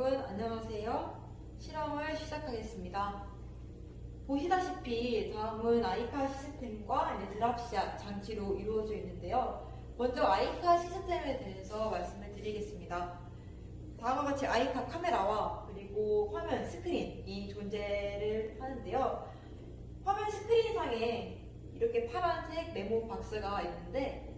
여러분 안녕하세요. 실험을 시작하겠습니다. 보시다시피 다음은 아이카 시스템과 드랍샷 장치로 이루어져 있는데요. 먼저 아이카 시스템에 대해서 말씀을 드리겠습니다. 다음과 같이 아이카 카메라와 그리고 화면 스크린이 존재를 하는데요. 화면 스크린상에 이렇게 파란색 메모 박스가 있는데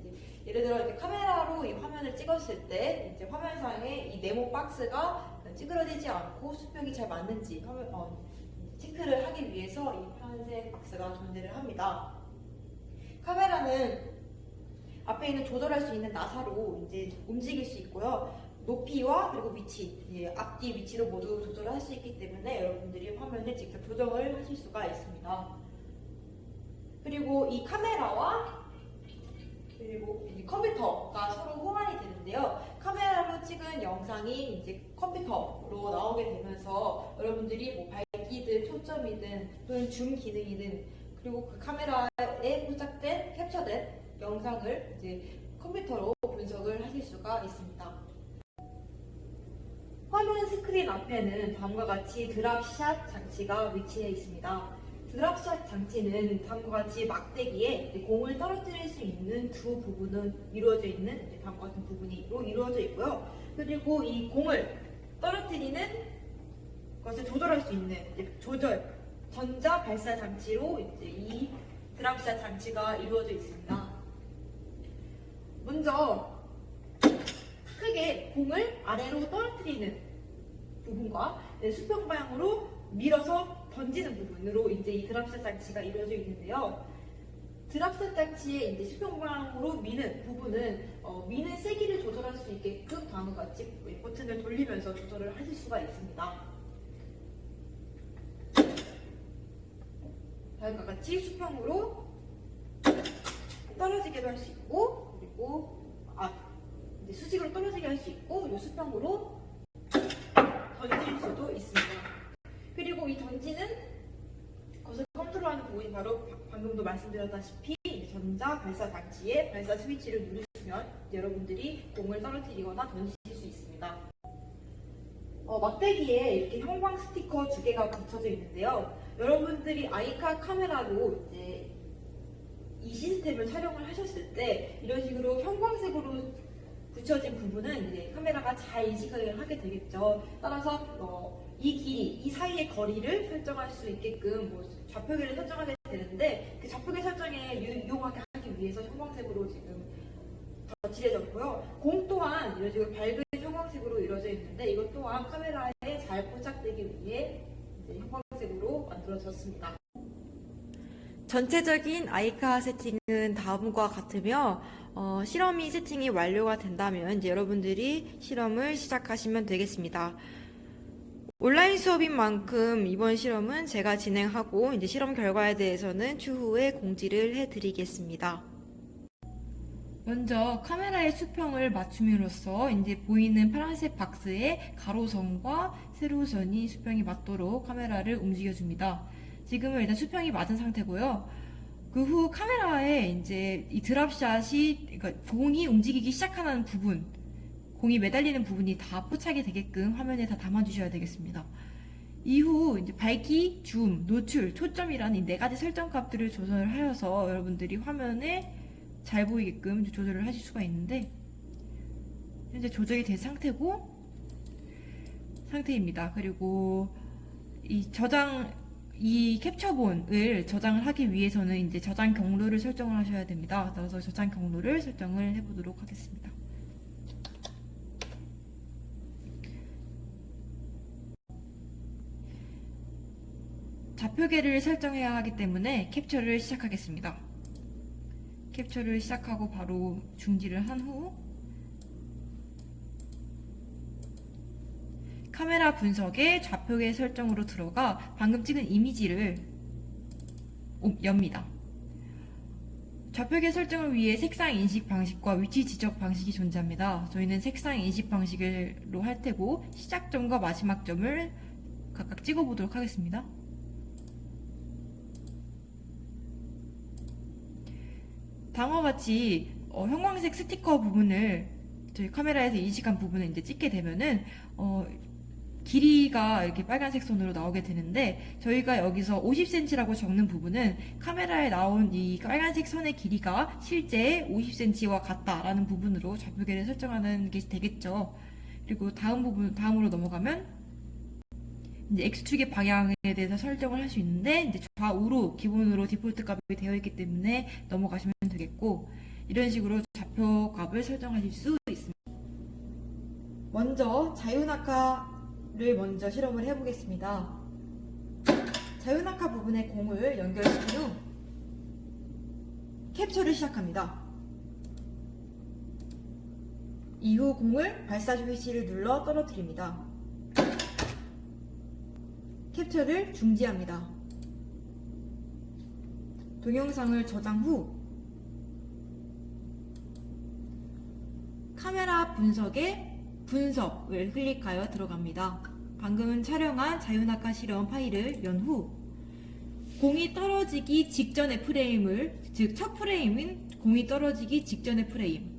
예를 들어 이렇게 카메라로 이 화면을 찍었을 때 이제 화면상에 이 네모 박스가 찌그러지지 않고 수평이 잘 맞는지 어, 체크를 하기 위해서 이 파란색 박스가 존재를 합니다. 카메라는 앞에 있는 조절할 수 있는 나사로 이제 움직일 수 있고요. 높이와 그리고 위치, 예, 앞뒤 위치로 모두 조절을 할수 있기 때문에 여러분들이 화면을 직접 조정을 하실 수가 있습니다. 그리고 이 카메라와 그리고 이 컴퓨터가 서로 호환이 되는데요. 카메라로 찍은 영상이 이제 컴퓨터로 나오게 되면서 여러분들이 뭐 밝기든 초점이든 또는 줌 기능이든 그리고 그 카메라에 포착된 캡처된 영상을 이제 컴퓨터로 분석을 하실 수가 있습니다. 화면 스크린 앞에는 다음과 같이 드랍샷 장치가 위치해 있습니다. 드랍샷 장치는 다음과 같이 막대기에 공을 떨어뜨릴 수 있는 두 부분은 이루어져 있는 다음과 같은 부분으로 이루어져 있고요. 그리고 이 공을 떨어뜨리는 것을 조절할 수 있는 조절 전자 발사 장치로 이제 이 드랍샷 장치가 이루어져 있습니다. 먼저 크게 공을 아래로 떨어뜨리는 부분과 네, 수평 방향으로 밀어서 던지는 부분으로 이제 이 드랍샷 장치가 이루어져 있는데요. 드랍샷 장치의 이제 수평 방향으로 미는 부분은 어, 미는 세기를 조절할 수 있게끔 다음과 같이 버튼을 돌리면서 조절을 하실 수가 있습니다. 다음과 같이 수평으로 떨어지게도 할 수 있고 그리고 아 수직으로 떨어지게 할 수 있고 이 수평으로 던질 수도 있습니다. 그리고 이 던지는 것을 컨트롤하는 부분이 바로 바- 방금도 말씀드렸다시피 이 전자 발사 장치의 발사 스위치를 누르시면 여러분들이 공을 떨어뜨리거나 던지실 수 있습니다. 어, 막대기에 이렇게 형광 스티커 두 개가 붙여져 있는데요. 여러분들이 아이카 카메라로 이제 이 시스템을 촬영을 하셨을 때 이런 식으로 형광색으로 붙여진 부분은 이제 카메라가 잘 인식을 하게 되겠죠. 따라서 어, 이 길이, 이 사이의 거리를 설정할 수 있게끔 뭐 좌표계를 설정하게 되는데 그 좌표계 설정에 유- 유용하게 하기 위해서 형광색으로 지금 덧칠해졌고요. 공 또한 이런 식으로 밝은 형광색으로 이루어져 있는데 이것 또한 카메라에 잘 포착되기 위해 형광색으로 만들어졌습니다. 전체적인 아이카 세팅은 다음과 같으며 어, 실험이 세팅이 완료가 된다면 이제 여러분들이 실험을 시작하시면 되겠습니다. 온라인 수업인 만큼 이번 실험은 제가 진행하고 이제 실험 결과에 대해서는 추후에 공지를 해드리겠습니다. 먼저 카메라의 수평을 맞춤으로써 이제 보이는 파란색 박스에 가로선과 세로선이 수평이 맞도록 카메라를 움직여줍니다. 지금은 일단 수평이 맞은 상태고요. 그 후 카메라에 이제 이 드랍샷이 그러니까 공이 움직이기 시작하는 부분, 공이 매달리는 부분이 다 포착이 되게끔 화면에 다 담아주셔야 되겠습니다. 이후 이제 밝기, 줌, 노출, 초점이라는 이네 가지 설정 값들을 조절을 하여서 여러분들이 화면에 잘 보이게끔 조절을 하실 수가 있는데 현재 조절이 된 상태고 상태입니다. 그리고 이 저장 이 캡처본을 저장을 하기 위해서는 이제 저장 경로를 설정을 하셔야 됩니다. 따라서 저장 경로를 설정을 해보도록 하겠습니다. 좌표계를 설정해야 하기 때문에 캡처를 시작하겠습니다. 캡처를 시작하고 바로 중지를 한 후 카메라 분석에 좌표계 설정으로 들어가 방금 찍은 이미지를 오- 엽니다. 좌표계 설정을 위해 색상 인식 방식과 위치 지적 방식이 존재합니다. 저희는 색상 인식 방식으로 할 테고 시작점과 마지막 점을 각각 찍어보도록 하겠습니다. 같이 어, 형광색 스티커 부분을 저희 카메라에서 인식한 부분을 이제 찍게 되면은 어, 길이가 이렇게 빨간색 선으로 나오게 되는데 저희가 여기서 50cm라고 적는 부분은 카메라에 나온 이 빨간색 선의 길이가 실제 50cm와 같다라는 부분으로 좌표계를 설정하는 게 되겠죠. 그리고 다음 부분 다음으로 넘어가면 이제 x축의 방향에 대해서 설정을 할 수 있는데 이제 좌우로 기본으로 디폴트 값이 되어 있기 때문에 넘어가시면 되겠고 이런 식으로 좌표 값을 설정하실 수 있습니다. 먼저 자유낙하를 먼저 실험을 해보겠습니다. 자유낙하 부분에 공을 연결시킨 후 캡처를 시작합니다. 이후 공을 발사 스위치를 눌러 떨어뜨립니다. 캡처를 중지합니다. 동영상을 저장 후 카메라 분석에 분석을 클릭하여 들어갑니다. 방금 촬영한 자유낙하 실험 파일을 연 후 공이 떨어지기 직전의 프레임을 즉 첫 프레임인 공이 떨어지기 직전의 프레임을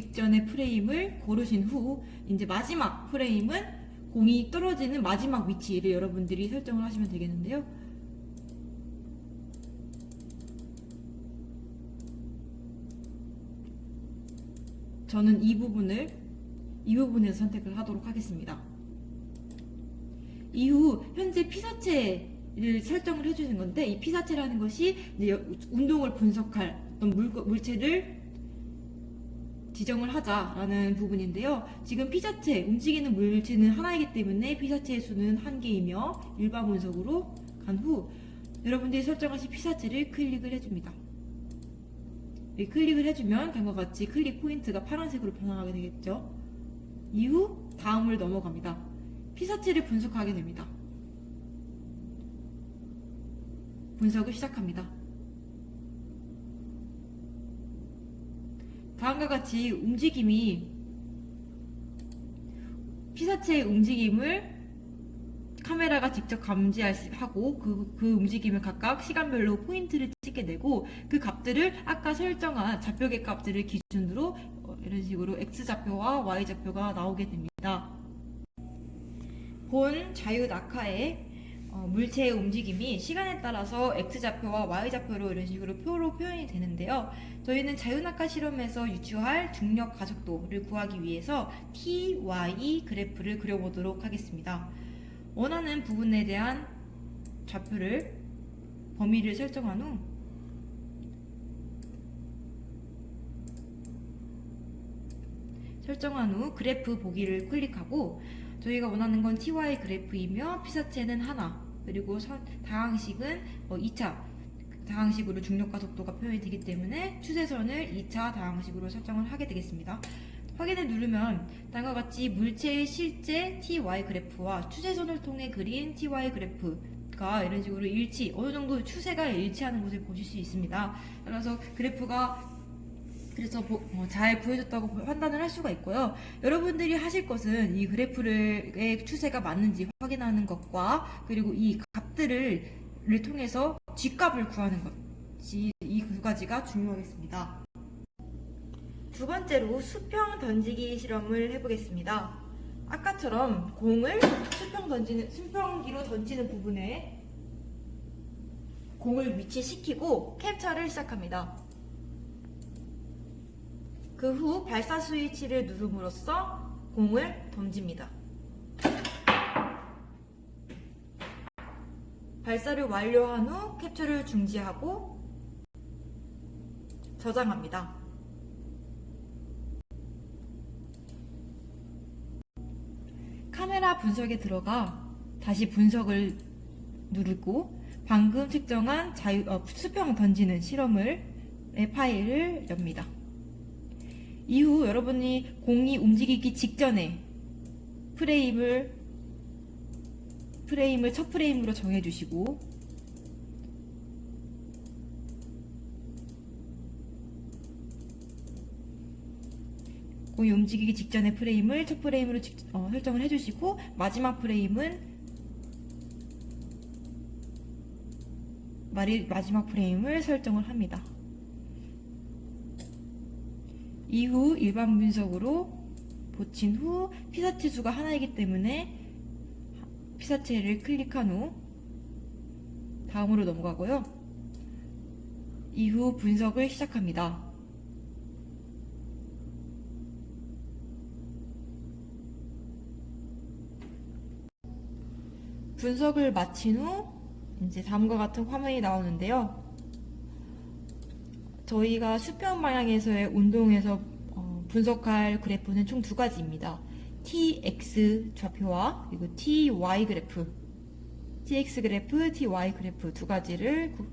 직전의 프레임을 고르신 후 이제 마지막 프레임은 공이 떨어지는 마지막 위치를 여러분들이 설정을 하시면 되겠는데요. 저는 이 부분을 이 부분에서 선택을 하도록 하겠습니다. 이후 현재 피사체를 설정을 해주는 건데 이 피사체라는 것이 이제 여- 운동을 분석할 어떤 물, 물체를 지정을 하자라는 부분인데요. 지금 피사체 움직이는 물체는 하나이기 때문에 피사체의 수는 한 개이며 일반 분석으로 간 후 여러분들이 설정하신 피사체를 클릭을 해줍니다. 이 클릭을 해주면 다음과 같이 클릭 포인트가 파란색으로 변화하게 되겠죠. 이후 다음을 넘어갑니다. 피사체를 분석하게 됩니다. 분석을 시작합니다. 다음과 같이 움직임이 피사체의 움직임을 카메라가 직접 감지하고 그, 그 움직임을 각각 시간별로 포인트를 찍게 되고 그 값들을 아까 설정한 좌표계 값들을 기준으로 어, 이런 식으로 X좌표와 Y좌표가 나오게 됩니다. 본 자유 낙하의 어, 물체의 움직임이 시간에 따라서 X좌표와 Y좌표로 이런 식으로 표로 표현이 되는데요. 저희는 자유낙하 실험에서 유추할 중력 가속도를 구하기 위해서 T, Y 그래프를 그려보도록 하겠습니다. 원하는 부분에 대한 좌표를 범위를 설정한 후 설정한 후 그래프 보기를 클릭하고 저희가 원하는 건 TY 그래프이며 피사체는 하나 그리고 선- 다항식은 2차 다항식으로 중력과 속도가 표현이 되기 때문에 추세선을 2차 다항식으로 설정을 하게 되겠습니다. 확인을 누르면 다음과 같이 물체의 실제 TY 그래프와 추세선을 통해 그린 TY 그래프가 이런 식으로 일치, 어느 정도 추세가 일치하는 것을 보실 수 있습니다. 따라서 그래프가 그래서 보- 어, 잘 보여줬다고 판단을 할 수가 있고요. 여러분들이 하실 것은 이 그래프의 추세가 맞는지 확인하는 것과 그리고 이 값들을 를 통해서 G값을 구하는 것이 이 두 가지가 중요하겠습니다. 두 번째로 수평 던지기 실험을 해보겠습니다. 아까처럼 공을 수평 던지는 수평기로 던지는 부분에 공을 위치시키고 캡처를 시작합니다. 그 후 발사 스위치를 누름으로써 공을 던집니다. 발사를 완료한 후 캡처를 중지하고 저장합니다. 카메라 분석에 들어가 다시 분석을 누르고 방금 측정한 자유, 어, 수평 던지는 실험을 의 파일을 엽니다. 이후 여러분이 공이 움직이기 직전에 프레임을 프레임을 첫 프레임으로 정해주시고 공이 움직이기 직전의 프레임을 첫 프레임으로 직- 어, 설정을 해주시고 마지막 프레임은 마지막 프레임을 설정을 합니다. 이후 일반 분석으로 붙인 후 피사체 수가 하나이기 때문에 피사체를 클릭한 후 다음으로 넘어가고요. 이후 분석을 시작합니다. 분석을 마친 후 이제 다음과 같은 화면이 나오는데요. 저희가 수평 방향에서의 운동에서 어, 분석할 그래프는 총 두 가지입니다. TX 좌표와 그리고 TY 그래프, TX 그래프, TY 그래프 두 가지를 구,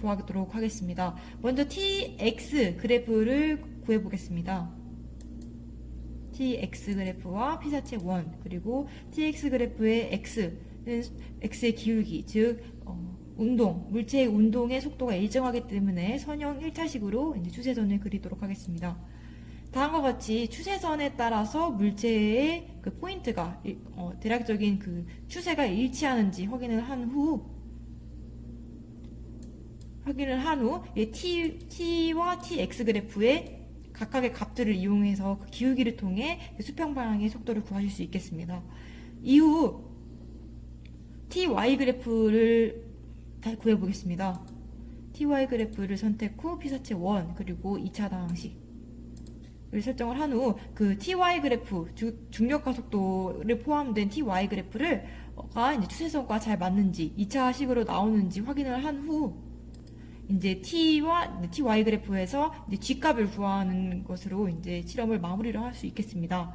구하도록 하겠습니다. 먼저 TX 그래프를 구해보겠습니다. TX 그래프와 피사체 1 그리고 TX 그래프의 X는 X의 기울기 즉 어, 운동 물체의 운동의 속도가 일정하기 때문에 선형 1차식으로 이제 추세선을 그리도록 하겠습니다. 다음과 같이 추세선에 따라서 물체의 그 포인트가 일- 어, 대략적인 그 추세가 일치하는지 확인을 한 후 확인을 한 후 T, T와 TX 그래프의 각각의 값들을 이용해서 그 기울기를 통해 그 수평 방향의 속도를 구하실 수 있겠습니다. 이후 TY 그래프를 다 구해보겠습니다. TY 그래프를 선택 후 피사체 1 그리고 2차 방식을 설정을 한 후 그 TY 그래프 주- 중력과 속도를 포함된 TY 그래프를 가 이제 추세선과 잘 맞는지 2차 식으로 나오는지 확인을 한 후 이제 T와 TY 그래프에서 이제 G 값을 구하는 것으로 이제 실험을 마무리를 할 수 있겠습니다.